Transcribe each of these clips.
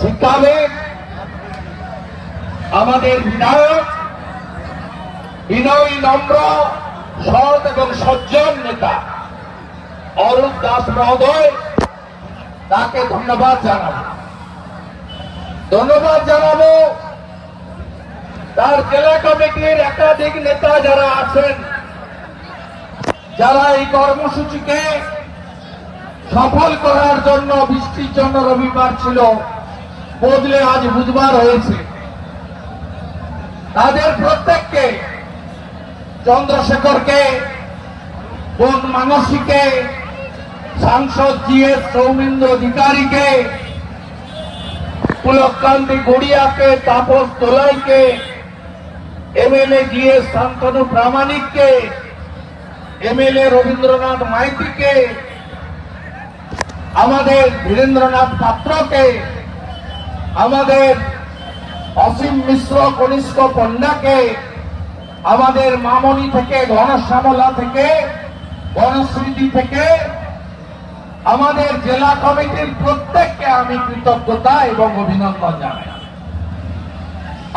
শিক্ষাবিদ আমাদের বিধায়ক, বিনয়ী নম্র, সৎ এবং সজ্জন নেতা অরূপ দাস মহোদয়, তাকে ধন্যবাদ জানাব। ধন্যবাদ জানাব তার জেলা কমিটির একাধিক নেতা যারা আছেন, যারা এই কর্মসূচিকে সফল করার জন্য বৃষ্টির জন্য রবিবার ছিল। বদলে আজ বুধবার হয়েছে। তাদের প্রত্যেককে, চন্দ্রশেখরকে, বন মানসীকে, সাংসদ জি এস সৌমেন্দ্র অধিকারীকে পুলকান্তি গড়িয়াকে, তাপস দোলাইকে, এমএলএ জি এস শান্তনু প্রামাণিককে, এমএলএ রবীন্দ্রনাথ মাইতিকে, আমাদের ধীরেন্দ্রনাথ পাত্রকে আমাদের অসীম মিশ্র কনিষ্ঠ পণ্ডাকে আমাদের মামনি থেকে, ঘনশ্যামলা থেকে গণস্মৃতি থেকে, আমাদের জেলা কমিটির প্রত্যেককে আমি কৃতজ্ঞতা এবং অভিনন্দন জানাই।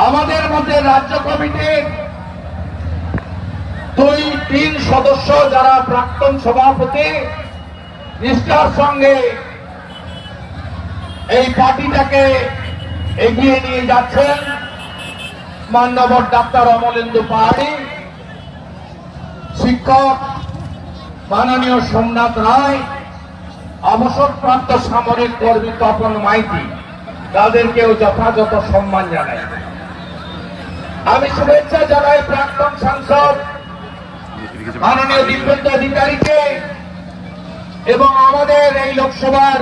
আমাদের মধ্যে রাজ্য কমিটির দুই, তিন সদস্য যারা প্রাক্তন সভাপতি, নিষ্ঠার সঙ্গে এই পার্টিটাকে এগিয়ে নিয়ে যাচ্ছেন মান্যবর ডাক্তার অমলেন্দু পাহাড়ি, শিক্ষক মাননীয় সোমনাথ রায়, অবসরপ্রাপ্ত সামরিক কর্মী তপন মাইতি, তাদেরকেও যথাযথ সম্মান জানাই। আমি শুভেচ্ছা জানাই প্রাক্তন সাংসদ, মাননীয় দিব্যেন্দু অধিকারীকে এবং আমাদের এই লোকসভার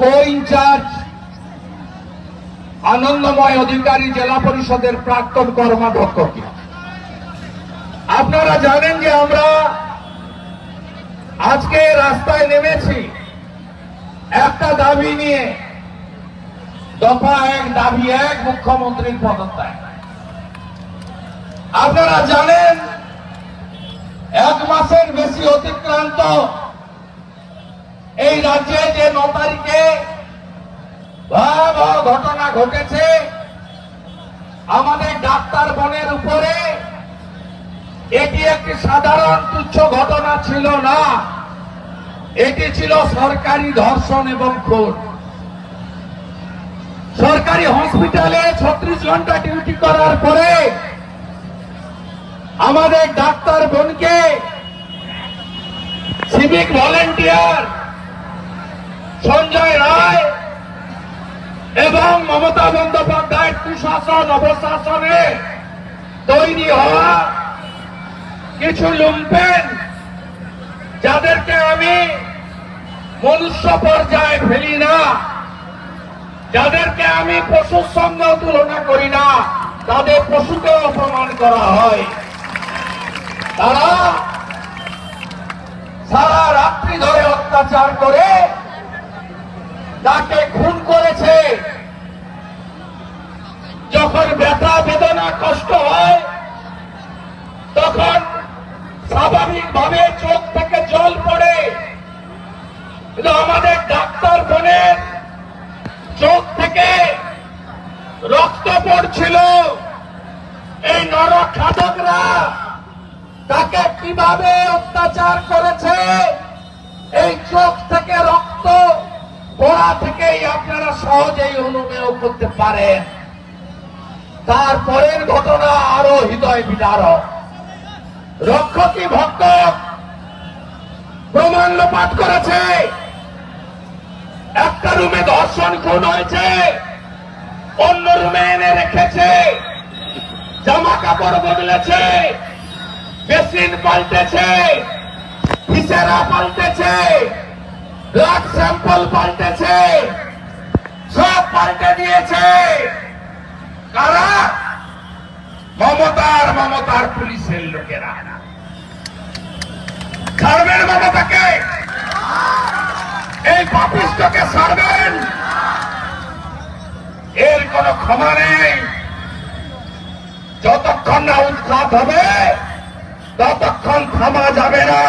কো ইনচার্জ আনন্দময় অধিকারী জেলা পরিষদের প্রাক্তন কর্মাধ্যক্ষকে আপনারা জানেন যে আমরা আজকে রাস্তায় নেমেছি। একটা দাবি নিয়ে দফা এক, দাবি এক, মুখ্যমন্ত্রীর পদত্যাগ। আপনারা জানেন, এক মাসের বেশি অতিক্রান্ত এই রাজ্যে যে ন তারিখে ভয়াবহ ঘটনা ঘটেছে, আমাদের ডাক্তার বনের উপরে, এটি একটি সাধারণ তুচ্ছ ঘটনা ছিল না। এটি ছিল সরকারি ধর্ষণ এবং খুন। সরকারি হসপিটালে ছত্রিশ ঘণ্টা ডিউটি করার পরে, আমাদের ডাক্তার বোনকে সিভিক ভলেন্টিয়ার সঞ্জয় রায় এবং মমতা বন্দ্যোপাধ্যায়ের কুশাসন অবশাসনে তৈরি হওয়া কিছু লুম্পেন যাদেরকে আমি মনুষ্য পর্যায়ে ফেলি না, যাদেরকে আমি পশুর সঙ্গে তুলনা করি না, তাদের পশুকে অপমান করা হয়। তারা সারা রাত্রি ধরে অত্যাচার করে তাকে খুন করেছে যখন ব্যথা বেদনা কষ্ট হয়, তখন স্বাভাবিকভাবে চোখ থেকে জল পড়ে। কিন্তু আমাদের ডাক্তার বোনের চোখ থেকে রক্ত পড়ছিল। এই নরখাদকরা তাকে কীভাবে অত্যাচার করেছে? এই চোখ থেকে রক্ত পড়া থেকেই আপনারা সহজেই অনুমেয় করতে পারেন। তারপরের ঘটনা আরও হৃদয় বিদারক। রক্ষকী ভক্ত, প্রমাণ লোপাট করেছে। একটা রুমে ধর্ষণ খুন হয়েছে, অন্য রুমে এনে রেখেছে, জামা কাপড় বদলেছে, বেসিন পাল্টেছে ফিসেরা পাল্টেছে, ব্লাড স্যাম্পল পাল্টেছে, সব পাল্টে দিয়েছে। কারা? মমতার মমতার পুলিশের লোকেরা। ছাড়বেন মমতাকে? এই পাপিষ্টকে ছাড়বেন? এর কোন ক্ষমা নেই। যতক্ষণ না উৎখাত হবে, ততক্ষণ থামা যাবে না।